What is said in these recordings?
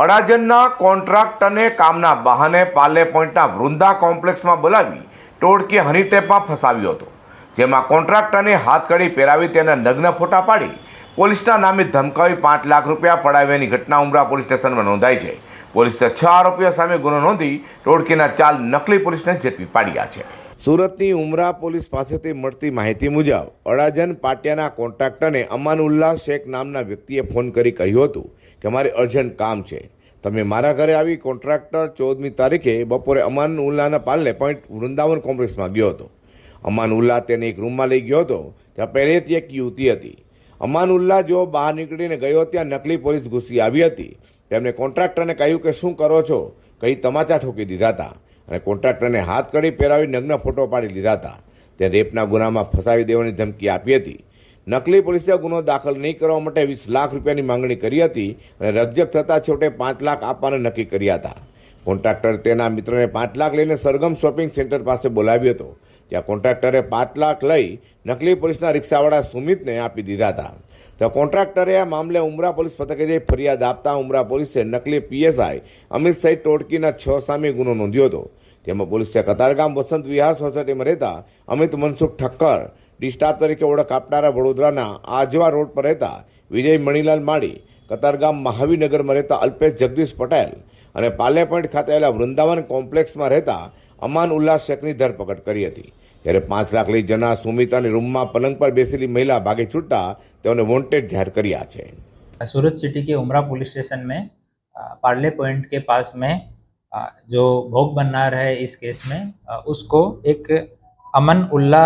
અડાજણના કોન્ટ્રાક્ટરને કામના બહાને પાલે પોઈન્ટના વૃંદા કોમ્પ્લેક્સમાં બોલાવી ટોળકી હની ટ્રેપમાં ફસાવ્યો હતો, જેમાં કોન્ટ્રાક્ટરને હાથકડી પહેરાવી તેના નગ્ન ફોટા પાડી પોલીસના નામે ધમકાવી પાંચ લાખ રૂપિયા પડાવ્યાની ઘટના ઉમરા પોલીસ સ્ટેશનમાં નોંધાઈ છે. પોલીસે છ આરોપીઓ સામે ગુનો નોંધી ટોળકીના ચાલ નકલી પોલીસને ઝડપી પાડ્યા છે. સુરતની ઉમરા પોલીસ પાસેથી મળતી માહિતી મુજબ અડાજન પાટિયાના કોન્ટ્રાક્ટરને અમાનુલ્લાહ શેખ નામના વ્યક્તિએ ફોન કરી કહ્યું હતું કે, મારે અર્જન્ટ કામ છે. તમે મારા ઘરે આવી કોન્ટ્રાક્ટર ચૌદમી તારીખે બપોરે અમાનુલ્લાહના પાલને પોઈન્ટ વૃંદાવન કોમ્પ્લેક્સમાં ગયો હતો. અમાન ઉલ્લાહ તેને એક રૂમમાં લઈ ગયો હતો ત્યાં પહેલેથી એક યુવતી હતી. અમાન ઉલ્લાહ જેવો બહાર નીકળીને ગયો ત્યાં નકલી પોલીસ ઘૂસી આવી હતી. તેમણે કોન્ટ્રાક્ટરને કહ્યું કે, શું કરો છો? કઈ તમાચા ઠોકી દીધા હતા અને કોન્ટ્રાક્ટરને હાથ કડી પહેરાવી નગ્ન ફોટો પાડી લીધા હતા. તે રેપના ગુનામાં ફસાવી દેવાની ધમકી આપી હતી. નકલી પોલીસે ગુનો દાખલ નહીં કરવા માટે વીસ લાખ રૂપિયાની માંગણી કરી હતી અને રજક થતાં છેવટે પાંચ લાખ આપવાનું નક્કી કર્યા હતા. કોન્ટ્રાક્ટર તેના મિત્રને પાંચ લાખ લઈને સરગમ શોપિંગ સેન્ટર પાસે બોલાવ્યો હતો ત્યાં કોન્ટ્રાક્ટરે પાંચ લાખ લઈ નકલી પોલીસના રિક્ષાવાળા સુમિતને આપી દીધા હતા. તો કોન્ટ્રાક્ટરે આ મામલે ઉમરા પોલીસ મથકે જઈ ફરિયાદ આપતા ઉમરા પોલીસે નકલી પીએસઆઈ અમિત સહિત ટોળકીના છ સામે ગુનો નોંધ્યો હતો. તેમાં પોલીસે કતારગામ વસંત વિહાર સોસાયટીમાં રહેતા અમિત મનસુખ ઠક્કર ડિસ્ટાફ તરીકે ઓળખ આપનારા વડોદરાના આજવા રોડ પર રહેતા વિજય મણીલાલ માળી, કતારગામ મહાવીનગરમાં રહેતા અલ્પેશ જગદીશ પટેલ અને પાલે પોઈન્ટ ખાતે આવેલા વૃંદાવન કોમ્પ્લેક્સમાં રહેતા અમાન ઉલ્લાસ શેખની ધરપકડ કરી હતી. ત્યારે પાંચ લાખ લઈ જનાર સુમિતાની રૂમમાં પલંગ પર બેસેલી મહિલા ભાગી છૂટતા તેઓને વોન્ટેડ જાહેર કર્યા છે सूरत सिटी के उमरा पुलिस स्टेशन में अ, पार्ले पॉइंट के पास में अ, जो भोग बननार है इस केस में अ, उसको एक अमन उल्ला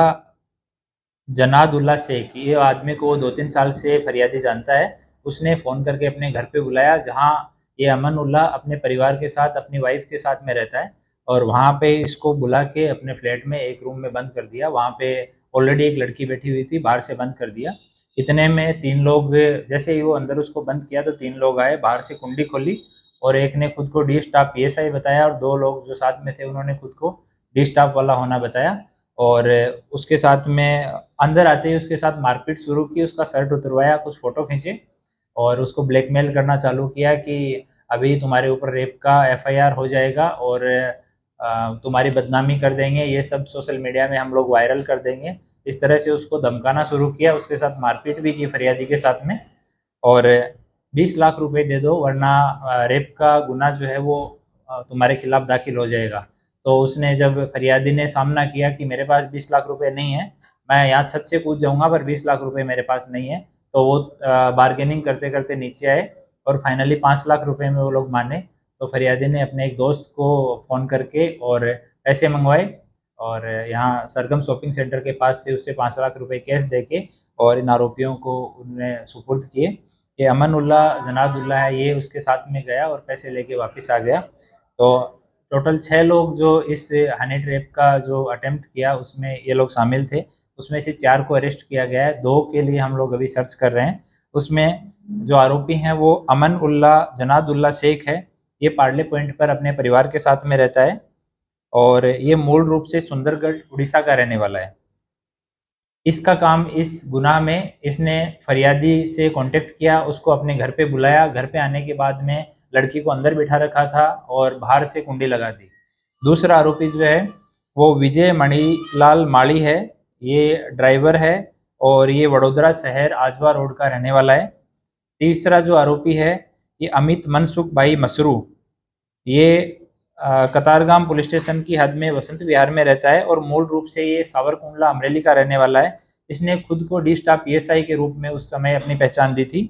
जनादुल्ला शेख ये आदमी को वो दो तीन साल से फरियादी जानता है उसने फ़ोन करके अपने घर पे बुलाया जहाँ ये अमन उल्ला अपने परिवार के साथ अपनी वाइफ के साथ में रहता है और वहाँ पे इसको बुला के अपने फ्लैट में एक रूम में बंद कर दिया। वहाँ पे ऑलरेडी एक लड़की बैठी हुई थी, बाहर से बंद कर दिया। इतने में तीन लोग, जैसे ही वो अंदर उसको बंद किया तो तीन लोग आए, बाहर से कुंडी खोली और एक ने खुद को डी स्टाफ पीएसआई बताया और दो लोग जो साथ में थे उन्होंने खुद को डी स्टाफ वाला होना बताया। और उसके साथ में अंदर आते ही उसके साथ मारपीट शुरू की, उसका शर्ट उतरवाया, कुछ फ़ोटो खींचे और उसको ब्लैकमेल करना चालू किया कि अभी तुम्हारे ऊपर रेप का एफआईआर हो जाएगा और तुम्हारी बदनामी कर देंगे, ये सब सोशल मीडिया में हम लोग वायरल कर देंगे। इस तरह से उसको धमकाना शुरू किया, उसके साथ मारपीट भी की फरियादी के साथ में। और 20 लाख रुपए दे दो, वरना रेप का गुना जो है वो तुम्हारे खिलाफ दाखिल हो जाएगा। तो उसने जब फरियादी ने सामना किया कि मेरे पास 20 लाख रुपए नहीं है, मैं यहाँ छत से कूद जाऊँगा, पर 20 लाख रुपए मेरे पास नहीं है तो वो बार्गेनिंग करते करते नीचे आए और फाइनली पाँच लाख रुपए में वो लोग माने। तो फरियादी ने अपने एक दोस्त को फ़ोन करके और पैसे मंगवाए और यहाँ सरगम शॉपिंग सेंटर के पास से उससे पाँच लाख रुपए कैश देके और इन आरोपियों को उनने सुपुर्द किए। ये अमन उल्ला जनादुल्ला है, ये उसके साथ में गया और पैसे लेके वापस आ गया। तो टोटल छः लोग जो इस हनी ट्रैप का जो अटेम्प्ट किया, उसमें ये लोग शामिल थे। उसमें से चार को अरेस्ट किया गया है। दो के लिए हम लोग अभी सर्च कर रहे हैं। उसमें जो आरोपी हैं वो अमन उल्ला जनादुल्ला शेख है। ये पार्ले पॉइंट पर अपने परिवार के साथ में रहता है और ये मूल रूप से सुंदरगढ़, उड़ीसा का रहने वाला है। इसका काम इस गुनाह में इसने फरियादी से कांटेक्ट किया, उसको अपने घर पे बुलाया, घर पे आने के बाद में लड़की को अंदर बिठा रखा था और बाहर से कुंडी लगा दी। दूसरा आरोपी जो है, वो विजय मणिलाल माली है, ये ड्राइवर है और ये वडोदरा शहर आजवा रोड का रहने वाला है। तीसरा जो आरोपी है, ये अमित मनसुख भाई मसरू ये कतारगाम पुलिस स्टेशन की हद में वसंत विहार में रहता है और मूल रूप से ये सावरकुंडला अमरेली का रहने वाला है। इसने खुद को डी स्टाफ पीएसआई के रूप में उस समय अपनी पहचान दी थी।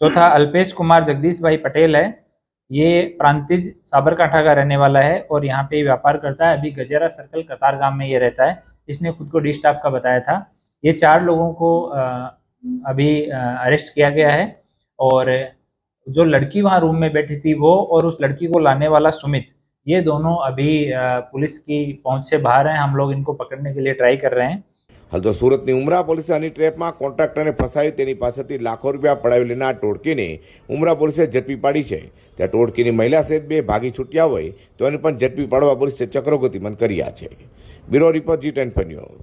चौथा, अल्पेश कुमार जगदीश भाई पटेल है। ये प्रांतिज साबरकांठा का रहने वाला है और यहाँ पे व्यापार करता है। अभी गजेरा सर्कल कतारगाम में ये रहता है। इसने खुद को डी स्टाफ का बताया था। ये चार लोगों को अभी अरेस्ट किया गया है और जो लड़की वहाँ रूम में बैठी थी वो और उस लड़की को लाने वाला सुमित ये दोनों अभी अ, पुलिस की पहुंच से बाहर हैं हम लोग इनको पकड़ने के लिए ट्राई कर रहे हैं હાલ તો સુરતની ઉમરા પોલીસે આની ટ્રેપમાં કોન્ટ્રાક્ટરને ફસાવી તેની પાસેથી લાખો રૂપિયા પડાવી લેનાર ટોળકીને ઉમરા પોલીસે ઝડપી પાડી છે ત્યાં ટોળકીની મહિલા સહિત બે ભાગી છૂટ્યા હોય તો એને પણ ઝડપી પાડવા પોલીસે ચક્રો ગતિમાન કર્યા છે bureau report G ten news